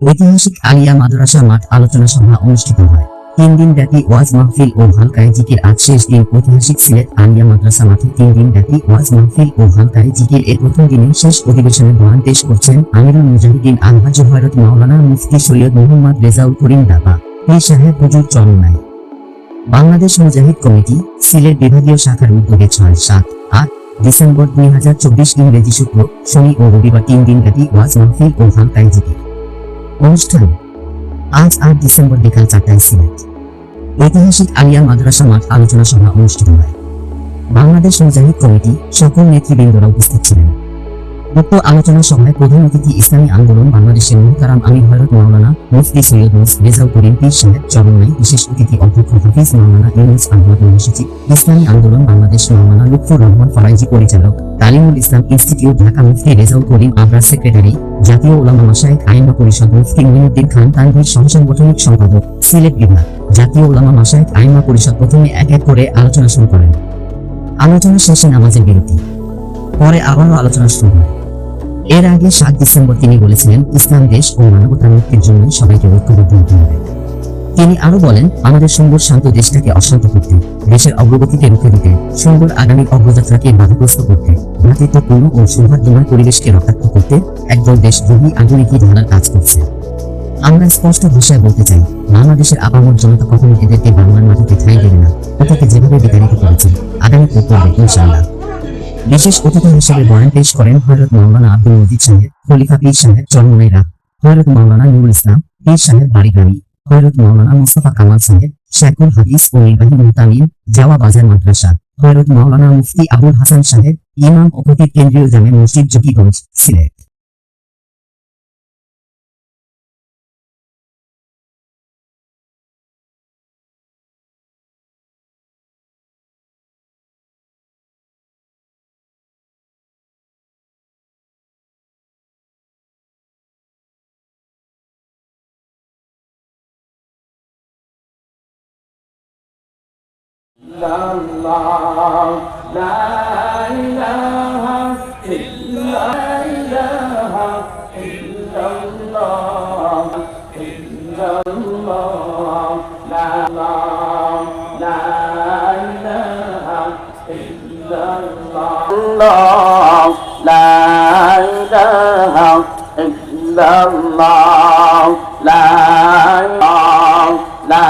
ঐতিহাসিক আলিয়া মাদ্রাসা মাঠ আলোচনা সভা অনুষ্ঠিত হয়। তিন দিন ব্যাপী ওয়াজ মাহফিল ও হালকায় জিকির। আজ শেষ দিন ঐতিহাসিক সিলেট আলিয়া মাদ্রাসা মাঠে তিন দিন ব্যাপী ওয়াজ মাহফিল ও হালকায় জিকির। এর প্রথম দিনে শেষ অধিবেশনে বয়ান পেশ করছেন আমিরুল মুজাহিদিন আলহাজ হয়রত মাওলানা মুফতি সৈয়দ মোহাম্মদ রেজাউল করিম দাবা, পীর সাহেব হুজুর চরমনাই বাংলাদেশ মুজাহিদ কমিটি, সিলেট বিভাগীয় শাখার উদ্যোগে ছয় সাত আট ডিসেম্বর দুই হাজার চব্বিশ ইংরেজি শুক্র শনি ও রবিবার তিন দিন ব্যাপী ওয়াজ মাহফিল ও হালকায় জিকির। অনুষ্ঠান আজ আট ডিসেম্বর বিকাল চারটায় সিলেট। ঐতিহাসিক আলিয়া মাদ্রাসা মাঠ আলোচনা সভা অনুষ্ঠিত হয়। বাংলাদেশ মুজাহিদ কমিটি সকল নেতৃবৃন্দরা উপস্থিত ছিলেন। উক্ত আলোচনা সভায় প্রধান অতিথি ইসলামী আন্দোলন বাংলাদেশের মুহতারাম আমির হযরত মাওলানা মুফতি সৈয়দ মুস রেজাউল করিম পীর সাহেব, চরমনাই বিশেষ অতিথি অধ্যক্ষ হাফিজ মাওলানা ইউনুস আহমদ মহাসচিব, ইসলামী আন্দোলন বাংলাদেশ মাওলানা লুৎফুর রহমান ফরাইজি পরিচালক তালিমুল ইসলাম ইনস্টিটিউট, ঢাকা মুফতি রেজাউল করিম আবরার সেক্রেটারি, জাতীয় ওলামা মাসায়েক আইন পরিষদ মুফতি মঈনুদ্দিন খান, তানভীর সহসাংগঠনিক সম্পাদক, সিলেট বিভাগ, জাতীয় ওলামা মাসায়েক আইন পরিষদ প্রথমে এক এক করে আলোচনা শুরু করেন। আলোচনা শেষে নামাজের বিরতি। পরে আবারও আলোচনা শুরু হয়। এর আগে সাত ডিসেম্বর তিনি বলেছিলেন, ইসলাম দেশ ও মানবতার মুক্তির জন্য সবাইকে ঐক্যবদ্ধ হতে হবে। তিনি আরও বলেন, আমাদের সুন্দর শান্ত দেশটাকে অশান্ত করতে, দেশের অগ্রগতিকে রুখে দিতে, সুন্দর আগামী অগ্রযাত্রাকে বাধাগ্রস্ত করতে, ভ্রাতৃত্বপূর্ণ ও সৌহার্দ্যময় পরিবেশকে রক্ষার্থ করতে একদল দেশদ্রোহী আধুনিকী ধারার কাজ করছে। আমরা স্পষ্ট ভাষায় বলতে চাই, বাংলাদেশের আপামর জনতা কখনো এদেরকে বাংলার মাটিতে ঠাঁই দেবে না ওটাকে যেভাবে বিতাড়িত করেছে, আগামী করবে ইনশাআল্লাহ। বিশেষ অতিথি হিসেবে বয়ান পেশ করেন হযরত মাওলানা আব্দুল মজিদ সাহেব, খলিফা পীর সাহেব চরমনাইরা হযরত মাওলানা নুরুল ইসলাম, পীর সাহেব বাড়িগাড়ি হযরত মাওলানা মুস্তাফা কামাল সাহেব, শেখুল হাদিস ও নির্বাহী মুহতামিম জাওয়া বাজার মাদ্রাসা, হযরত মাওলানা মুফতি আবুল হাসান সাহেব, ইমাম ও কেন্দ্রীয় জামে মসজিদ Zakiganj, Sylhet. illallah la ilaha illa ilaha illallah illallah la la ilaha illallah la ilaha illallah la la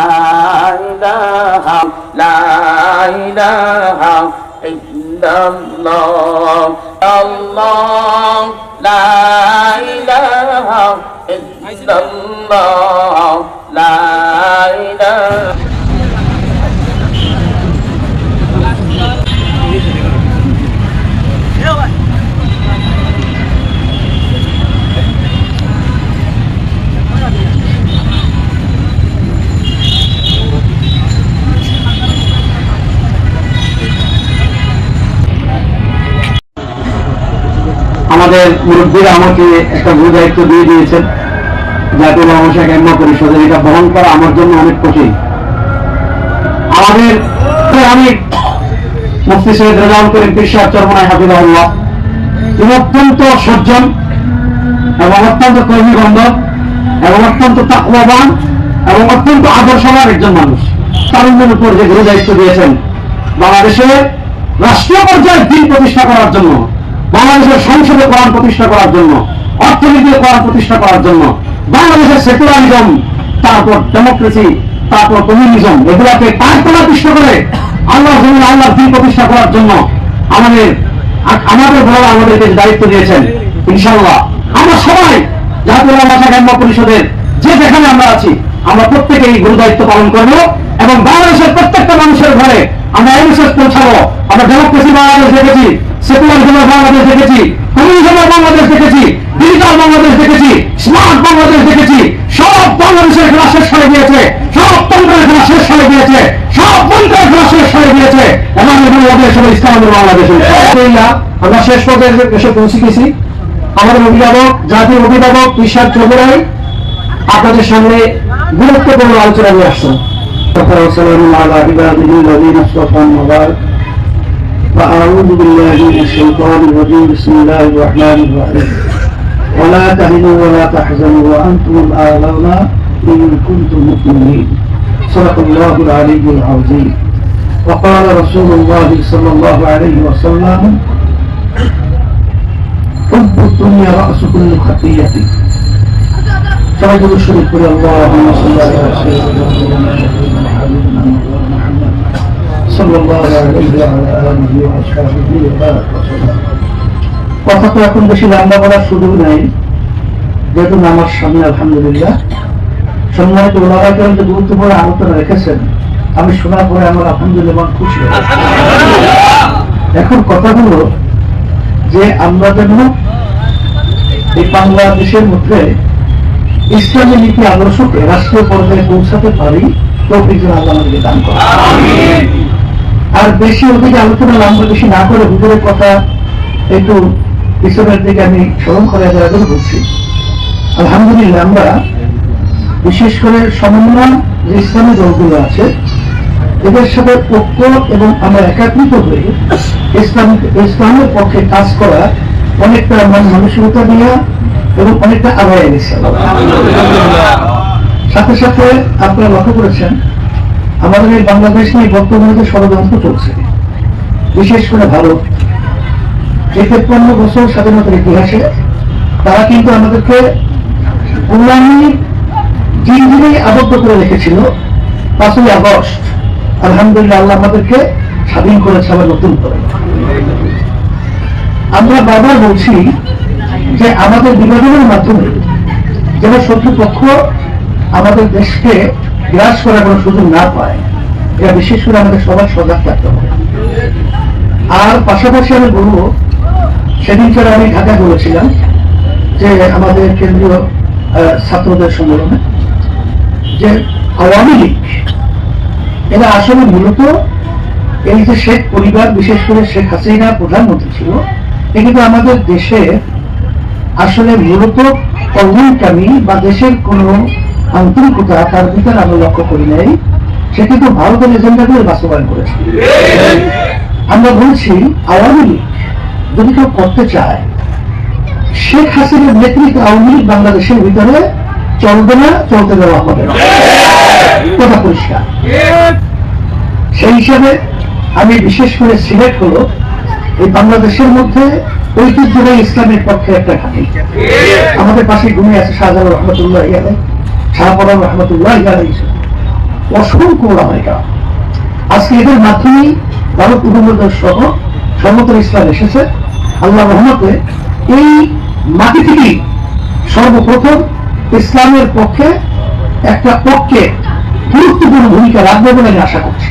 ilaha لا إله إلا الله لا إله لا إله لا إله إلا الله الله لا إله إلا الله لا إله আমাদের মুরব্বীরা আমাকে একটা ভূ দায়িত্ব দিয়ে দিয়েছেন। জাতীয় ব্যবসা কেন্দ্র পরিষদের এটা বহন করা আমার জন্য অনেক কঠিন। আমাদের আমি মুফতি সৈয়দ রেজাউল করিম পিসার চরমনায় হাফিজাহুল্লাহ, তিনি অত্যন্ত সজ্জন এবং অত্যন্ত কর্মীবন্ধ এবং অত্যন্ত তাকওয়াবান এবং অত্যন্ত আদর্শবান একজন মানুষ। তারুণ্যের উপর যে গুরু দায়িত্ব দিয়েছেন, বাংলাদেশে রাষ্ট্রীয় পর্যায়ে দিন প্রতিষ্ঠা করার জন্য বাংলাদেশের সংসদে কোরআন প্রতিষ্ঠা করার জন্য, অর্থনীতিতে কোরআন প্রতিষ্ঠা করার জন্য, বাংলাদেশের সেকুলারিজম, তারপর ডেমোক্রেসি, তারপর কমিউনিজম, এগুলাকে পাঁচতলা পিষ্ট করে? আল্লাহ জন্য আল্লাহ দিন প্রতিষ্ঠা করার জন্য আমাদের আমাদের বড় আমাদেরকে দায়িত্ব দিয়েছেন ইনশাল্লাহ আমরা সবাই, জাতীয় ভাষা জ্ঞান পরিষদের, যে যেখানে আমরা আছি, আমরা প্রত্যেকে এই গুরু দায়িত্ব পালন করব এবং বাংলাদেশের প্রত্যেকটা মানুষের ঘরে আমরা মেসেজ পৌঁছাবো, আমরা ডেমোক্রেসি বাংলাদেশ দেখেছি। সেকুলারিজমের বাংলাদেশ দেখেছি কমিউনিজমের বাংলাদেশ দেখেছি, ডিজিটাল বাংলাদেশ দেখেছি, স্মার্ট বাংলাদেশ দেখেছি, সব বাংলাদেশের খেলা শেষ হয়ে গিয়েছে, সব তন্ত্রের খেলা শেষ হয়ে গিয়েছে, সব মন্ত্রের খেলা শেষ হয়ে গিয়েছে। এবং এগুলো ওদের সব ইসলামের বাংলাদেশ। আমরা শেষ পর্যায়ে এসে পৌঁছে গেছি আমাদের অভিভাবক, জাতীয় অভিভাবক বিশ্বাস চৌধুরাই আপনাদের সামনে গুরুত্বপূর্ণ আলোচনা নিয়ে আসছেন। فأعوذ بالله من الشيطان الرجيم. بسم الله الرحمن الرحيم. ولا تهنوا ولا تحزنوا وأنتم الأعلون إن كنتم مؤمنين. صدق الله العلي العظيم. وقال رسول الله صلى الله عليه وسلم حب الدنيا رأس كل خطيئة فاجر الشريك اللهم صل على سيدنا محمد صلى الله عليه وعلى آله وأصحابه وبارك وسلم কথা তো এখন বেশি লম্বা করার সুযোগ নেই যেহেতু আমার সামনে আলহামদুলিল্লাহ সম্মানিত ওলারা কেন যে গুরুত্বপূর্ণ আলোচনা রেখেছেন আমি শোনার পরে আমার আলহামদুলিল্লাহ মন খুশি হয়েছে। এখন কথা হলো যে আমরা যেন এই বাংলাদেশের মধ্যে ইসলামী নীতি আদর্শকে রাষ্ট্রীয় পর্যায়ে পৌঁছাতে পারি তো যেন আল্লাহ আমাদেরকে দান করে আর বেশি ওদিকে আলোচনা লম্বা বেশি না করে হুজুরের কথা একটু পিছনের দিকে আমি স্মরণ করে দেওয়ার জন্য বলছি আলহামদুলিল্লাহ, আমরা বিশেষ করে সমন্বয় যে ইসলামী দলগুলো আছে, এদের সাথে ঐক্য এবং আমরা একাত্রিত হয়ে ইসলাম, ইসলামের পক্ষে কাজ করা অনেকটা মন মানসিকতা নিয়ে এবং অনেকটা আগায় এনেছে। সাথে সাথে আপনারা লক্ষ্য করেছেন আমাদের এই বাংলাদেশ নিয়ে বর্তমানে যে ষড়যন্ত্র চলছে। বিশেষ করে ভারত। এই তেপ্পান্ন বছর স্বাধীনতার ইতিহাসে তারা কিন্তু আমাদেরকে গুলামি জিনজিনে আবদ্ধ করে রেখেছিল, পাঁচই আগস্ট। আলহামদুলিল্লাহ আল্লাহ আমাদেরকে স্বাধীন করেছে আবার নতুন করে। আমরা বারবার বলছি যে আমাদের বিভাজনের মাধ্যমে যেন শত্রুপক্ষ আমাদের দেশকে গ্রাস করার কোনো সুযোগ না পায়। এটা বিশেষ করে আমাদের সবার সজাগ থাকতে হবে। আর পাশাপাশি আমি বলব করে আমি ঢাকায় বলেছিলাম যে আমাদের কেন্দ্রীয় ছাত্রদের সম্মেলনে যে আওয়ামী লীগ, এরা আসলে মূলত এই যে শেখ পরিবার, বিশেষ করে শেখ হাসিনা প্রধানমন্ত্রী ছিল এ কিন্তু আমাদের দেশে আসলে মূলত কল্যাণকামী বা দেশের কোন আন্তরিকতা তার ভিতরে আমরা লক্ষ্য করি নাই, সে কিন্তু ভারতের এজেন্ডাগুলো বাস্তবায়ন করেছে। আমরা বলছি, আওয়ামী লীগ যদি কেউ করতে চায়, শেখ হাসিনার নেতৃত্বে আওয়ামী লীগ বাংলাদেশের ভিতরে চলবে না, চলতে দেওয়া হবে না। কথা পরিষ্কার। সেই হিসাবে আমি বিশেষ করে সিলেক্ট হলো এই বাংলাদেশের মধ্যে ঐতিহ্যবাহী ইসলামের পক্ষে একটা ঘাঁটি। আমাদের পাশে ঘুমিয়ে আছে শাহজাহান রহমতুল্লাহ, ইয়ালে। শাহপরাম রহমতুল্লাহ অসংখ্য ওলামাইকা আজকে এদের মাধ্যমেই ভারত উপমহাদেশ সহ সর্বত্র ইসলাম এসেছে। আল্লাহ রহমতে এই মাটি থেকেই সর্বপ্রথম ইসলামের পক্ষে একটা পক্ষে গুরুত্বপূর্ণ ভূমিকা রাখবে বলে আমি আশা করছি।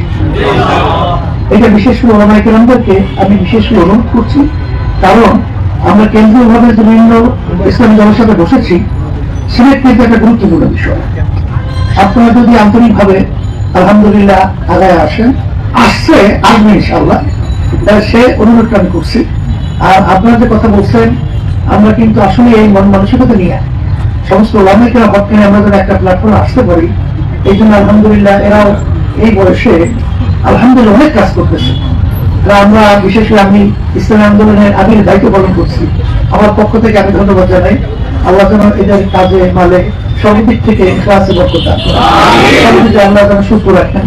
এটা বিশেষ করে ওলামাই কেরামদেরকে আমি বিশেষ করে অনুরোধ করছি। কারণ আমরা কেন্দ্রীয়ভাবে যে বিভিন্ন ইসলামী দলের সাথে বসেছি সিলেট কিন্তু একটা গুরুত্বপূর্ণ বিষয়। আপনারা যদি আন্তরিকভাবে আলহামদুলিল্লাহ আগায় আসেন, আসছে আসবে ইনশাল্লাহ সে অনুরোধটা আমি করছি। আর আপনারা যে কথা বলছেন, আমরা কিন্তু আসলে এই মন মানসিকতা নিয়ে সমস্ত ওলামিকেরা বর্তমানে আমরা যেন একটা প্ল্যাটফর্মে আসতে পারি, এই জন্য আলহামদুলিল্লাহ এরাও এই বয়সে আলহামদুলিল্লাহ অনেক কাজ করতেছে। আমরা বিশেষ করে আমি ইসলামী আন্দোলনের আমির দায়িত্ব পালন করছি। আমার পক্ষ থেকে আমি ধন্যবাদ জানাই। আল্লাহ যেন এদের কাজে মালে সব দিক থেকে ক্লাসে বক্ততা সবদিকে আল্লাহ যেন সুস্থ রাখেন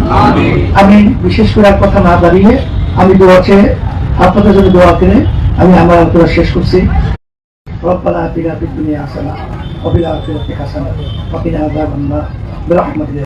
আমি বিশেষ করে আর কথা না দাঁড়িয়ে আমি দোয়া চেয়ে আপনাদের জন্য দোয়া কিনে আমি আমার আলোচনা শেষ করছি ربنا اتنا في الدنيا حسنه وفي الاخره حسنه وقنا عذاب النار برحمتك